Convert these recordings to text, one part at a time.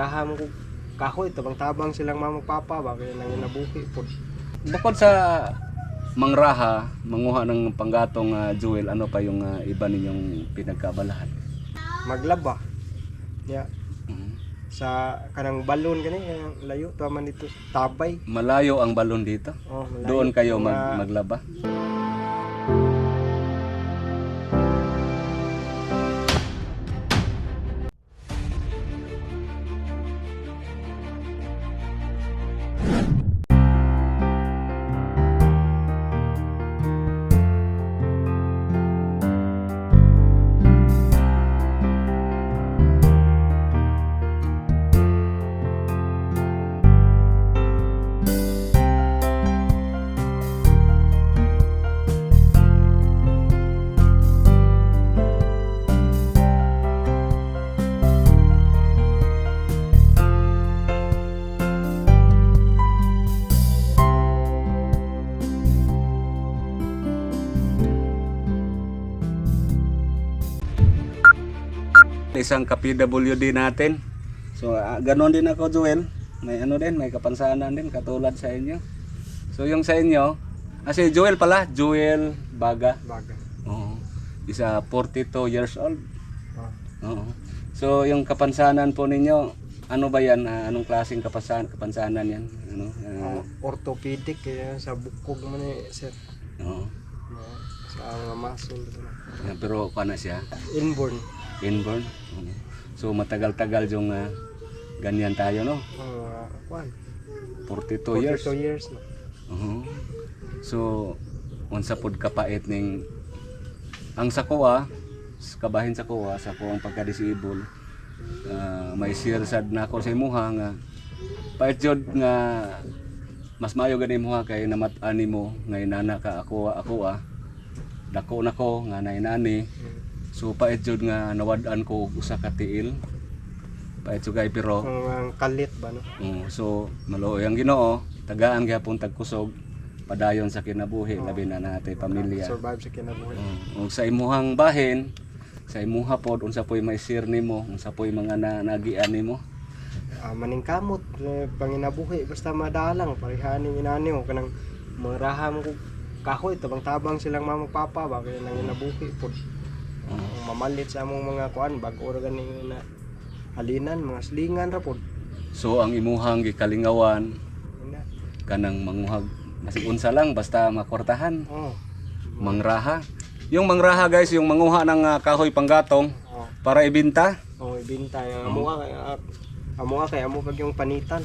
muraha mo kog kahoy tabang tabang silang mama papa ba kaya nang inabuhi po Bukod sa mangraha, manguha ng panggatong ah, jewel, ano pa yung ah, iba ninyong pinagkabalahan? maglaba ya Mhm. sa kanang balon gani kanang layo to man dito tabay Malayo ang balon dito. oh malayo. Doon kayo mag maglaba. Isang ka-PWD natin. So, ah, ganon din ako, Joel. May ano din, may kapansanan din, katulad sa inyo. So, yung sa inyo, ah, si Joel pala, Joel Baga. baga Oo. Isa 42 years old. oh. Oo. So, yung kapansanan po ninyo, ano ba yan? Ah, anong klaseng kapansanan, kapansanan yan? Ano? Ah, oh, orthopedic kaya sa bukog man eh sir oo. Oh, sa mga muscle. Ah, pero paano siya? inborn Inborn. So, matagal-tagal yung ah, ganyan tayo, no? uh, kwan 42 years. 42 years na Oo. So, unsa pod kapait ning ang sakoa, kabahin sa kuha sa kuha ang pagka-disable. ah, may share sad na ako sa imuha nga pait jud nga mas maayo gani imuha kay namat-an nimo nga inana ka ako ako ah. Dako na ko nga nainani. So pait jud nga nawad-an ko og usa ka tiil. Pait jud kay pero ang kalit ba no? Mm, so maluoy ang Ginoo, tagaan gyapon tagkusog. Padayon sa kinabuhi labi na natay pamilya. survive sa kinabuhi. Mm, ug sa imuhang bahin, sa imuha pod unsa poy may share nimo, unsa poy mga na, nagian nimo. Ah, maning kamot eh, panginabuhi basta madalang parihaning inani mo kanang muraha mo kog kahoy tabang tabang silang mama papa ba kaya nang inabuhi mamalit sa among mga kuan bag-o ra gani na halinan mga slingan ra pod So ang imuhang gikalingawan Ina. kanang manguhag masig unsa lang basta makwartahan, oh mangraha. Yung mangraha guys, yung manguha ng ah, kahoy panggatong oh para ibinta. oh ibinta yung amo ka kay amo ka kay amo pag yung panitan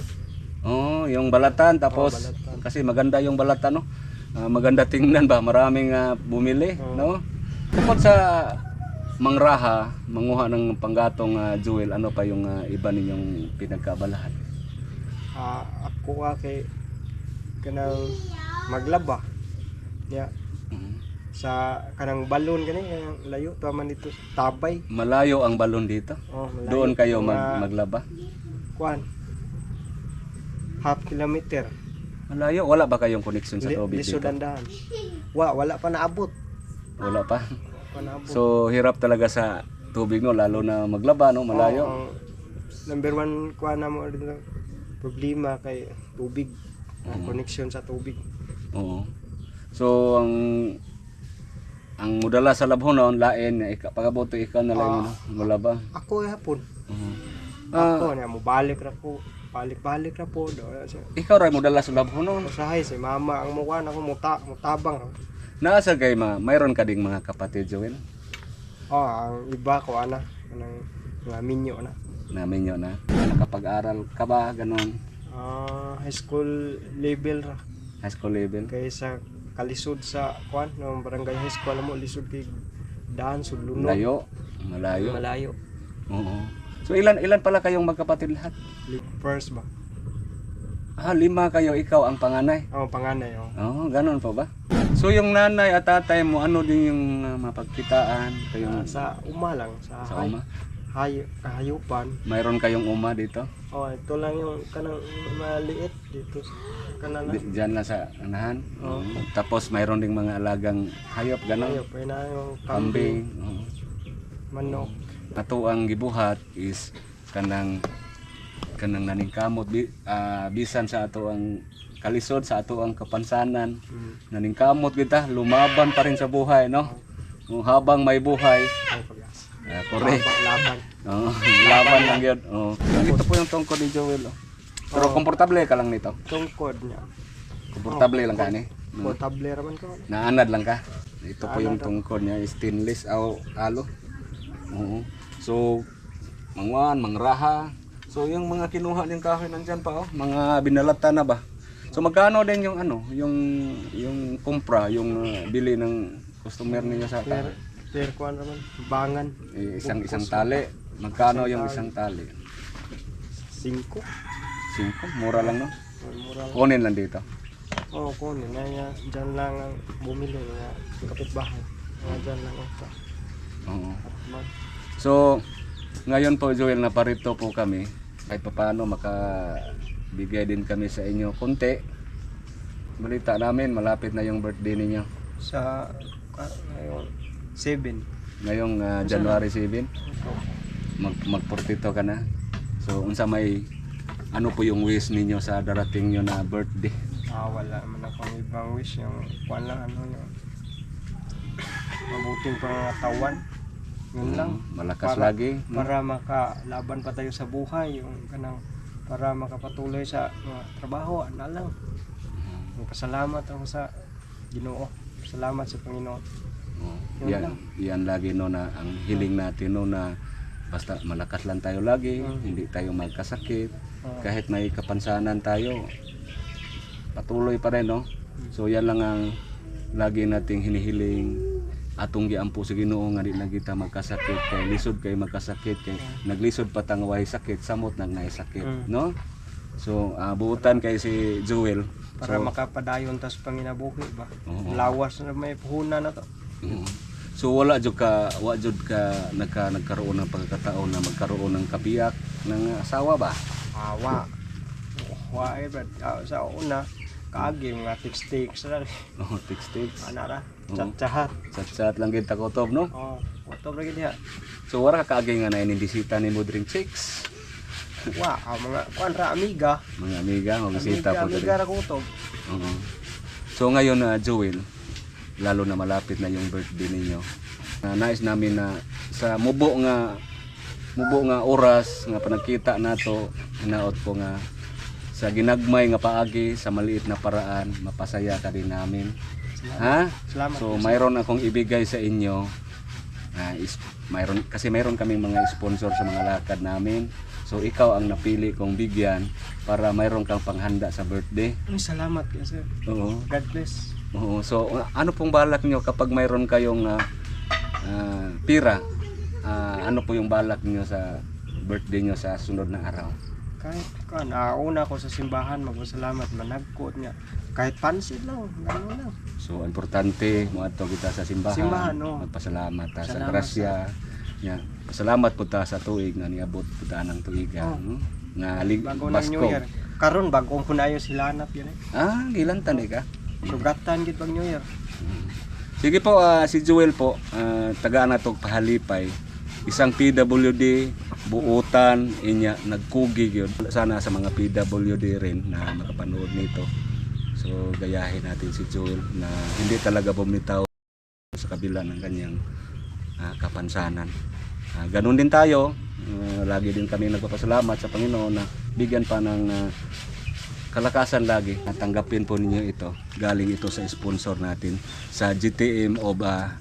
Oh, yung balatan tapos Oh, balatan. kasi maganda yung balatan no. Ah, maganda tingnan ba, maraming ah, bumili, Oh. no? Bukod sa mangraha, manguha ng panggatong ah, jewel, ano pa yung ah, iba ninyong pinagkabalahan? ah ako ka kay kanang maglaba ya Mhm. sa kanang balon gani layo to man dito tabay Malayo ang balon dito. oh malayo. Doon kayo mag maglaba. kuan half kilometer Malayo, wala ba kayong connection sa Li- tubig lisod dito? daan wa wala pa naabot Wala pa. So hirap talaga sa tubig no, lalo na maglaba no, malayo. Oo, ang number one kuan na mo dito problema kay tubig. Ang connection sa tubig. Oo. So ang ang mudala sa labhonon lain nga ika pagaboto ikaw na lang mulaba. ako hapon. Oo. Ah, ako niya mo balik ra ko balik-balik ra po ikaw ra mudala sa labhonon. usahay si mama ang mukuan ako muta mutabang Naa sa kay ma mayroon ka ding mga kapatid Joel? Oh ang iba ko ana kanang mga minyo na. Namin yun na. Nakapag-aral ka ba ganon ah high school level ra. High school level? Kay sa kalisod sa kuan no barangay high school mo lisod kay daan sudluno layo malayo? Malayo. Oo. So ilan ilan pala kayong magkapatid lahat? First ba ah lima kayo ikaw ang panganay oh panganay oh Oo, ganun pa ba? So yung nanay at tatay mo, ano din yung uh, mapagkitaan? Ah, Kayong sa uma lang sa, sa uma? hay, kahayupan Mayroon kayong uma dito? oh ito lang yung kanang maliit dito kanang Di- Diyan lang sa anahan? Oo. Oo. Tapos mayroon ding mga alagang hayop, ganun? hayop ay na yung Kambing. kambing Oo. manok Ato ang gibuhat is kanang kanang naningkamot bi, ah, bisan sa ato ang kalisod sa ato ang kapansanan Mm. naningkamot kita lumaban pa rin sa buhay no Kung habang may buhay ah, correct Laban. Oo, laban lang yun oh. ito po yung tungkod ni Joel oh. pero komportable ka lang nito Tungkod niya. komportable lang ka ni no? Portable raman ko. naanad lang ka ito po yung tungkod niya stainless o alo Oo. so mangwan mangraha so yung mga kinuha niyang kahoy nandyan pa oh mga binalata na ba so magkano din yung ano yung yung kumpra yung uh, bili ng customer ninyo sa kahoy per kuan raman. Bangan. Eh, isang isang tali magkano yung isang tali Cinco. Cinco, mura lang no Mura lang. kunin lang dito Oo, kunin. Na niya, dyan lang ang bumili nga kapitbahay. Nga dyan lang ito. Oo. So, ngayon po Joel, na parito po kami. Kahit paano makabigay din kami sa inyo konti. Balita namin, malapit na yung birthday ninyo. Sa, ah, ngayon, seven. Ngayong ah, January 7, mag, mag 42 ka na. So, unsa may ano po yung wish ninyo sa darating nyo na birthday? Ah, wala naman akong ibang wish. Yung kuan lang, ano yung mabuting pangatawan. Yun lang. Mm, Malakas Para- lagi. Para makalaban pa tayo sa buhay. Yung kanang para makapatuloy sa mga trabaho. Ano lang. Pasalamat ako sa Ginoo. Salamat sa Panginoon. Oo. Yun yan, lang. yan lagi no na ang hiling natin no na basta malakas lang tayo lagi, Mm. hindi tayo magkasakit. Ah, kahit may kapansanan tayo patuloy pa rin no so yan lang ang lagi nating hinihiling atong giampo sa Ginoo nga di na kita magkasakit kay lisod kay magkasakit kay naglisod pa tang way sakit samot nang naisakit Mm. no so ah, buutan kay si Joel para so, makapadayon tas panginabuhi ba. Oo. Lawas na may puhunan na to. Oo. So wala jud ka wa jud ka nagka nagkaroon ng pagkakataon na magkaroon ng kabiyak ng asawa ba? Awa. Wa eh. Ah, sa una, kaagi mga tick-sticks na rin. Oh, tiks tiks. Ana ra. Oo. Chat-chat. Chat chat lang gid ta kutob no. Oh, wato ra gid diha. So wala ka kaagay nga na inindisita ni mo drink chicks. Wa, ah, mga kuan ra amiga. Mga amiga, Amiga, magbisita po amiga diri. ra ko to. Oo. So ngayon na Joel, lalo na malapit na yung birthday ninyo. Na nais namin na sa mubo nga mubo nga oras nga panagkita nato hinaot ko nga sa ginagmay nga paagi sa maliit na paraan mapasaya ka din namin. Ha? Salamat. So mayroon akong ibigay sa inyo. Ah, is, mayroon kasi mayroon kaming mga sponsor sa mga lakad namin. So ikaw ang napili kong bigyan para mayroon kang panghanda sa birthday. Uy, salamat kayo sir. Oo. God bless. Oo. So uh, ano pong balak nyo kapag mayroon kayong ah, ah, pira? ah, ano po yung balak nyo sa birthday nyo sa sunod na araw? Kahit kan, una ko sa simbahan, magpasalamat, managkot niya. Kahit pansit lang, ano lang. So importante mo ato kita sa simbahan. Simbahan, oo. Magpasalamat ta sa Salamat grasya. Ya, pasalamat po ta sa tuig nga niabot po ta ng tuiga, Oo. no? Nga lig Bago ng New Basko. Year. Karon bago ko na si Lanap yun eh. Ah, ilan tan ka? Sugatan gid pag New Year. Sige po, ah, si Joel po, ah, taga na to pahalipay. Isang PWD, buutan, inya, nagkugi yun. Sana sa mga PWD rin na makapanood nito. So, gayahin natin si Joel na hindi talaga bumitaw sa kabila ng kanyang ah, kapansanan. Ah, ganun din tayo. Ah, lagi din kami nagpapasalamat sa Panginoon na bigyan pa ng ah, kalakasan lagi. Tanggapin po ninyo ito. Galing ito sa sponsor natin sa GTM of ah,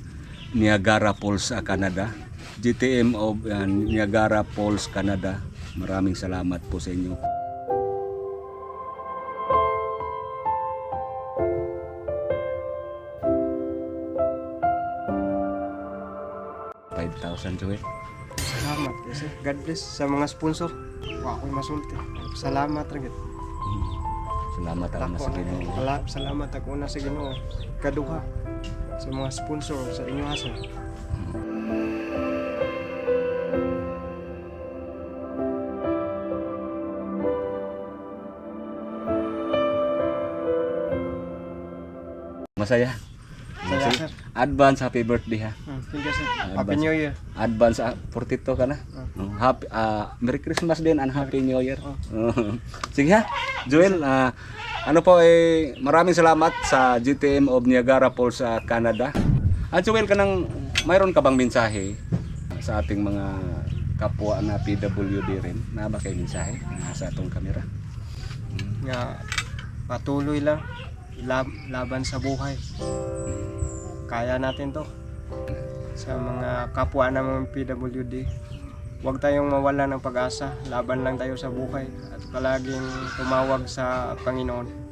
Niagara Falls, ah, Canada. GTM of ah, Niagara Falls, Canada. Maraming salamat po sa inyo. $5,000 Joel. Salamat kasi God bless sa mga sponsor. Wa ako'y masulti. Salamat gid. Salamat ako na sa Ginoo. Salamat ako na sa Ginoo. Kaduha sa mga sponsor sa inyo asa. Masaya. Saya sir. Advance happy birthday ha. Hmm, thank you sir. Happy New Year. Advance ah, 42 ka na. No, happy, ah, Merry Christmas din and Happy New Year. Sige ha, Joel, ah, ano po eh, maraming salamat sa GTM of Niagara Falls sa Canada. At Joel, kanang mayroon ka bang mensahe sa ating mga kapwa na PWD rin? Na ba kayo mensahe sa atong kamera? nga patuloy lang lab- laban sa buhay kaya natin to sa mga kapwa naman PWD huwag tayong mawala ng pag-asa laban lang tayo sa buhay at palaging tumawag sa Panginoon.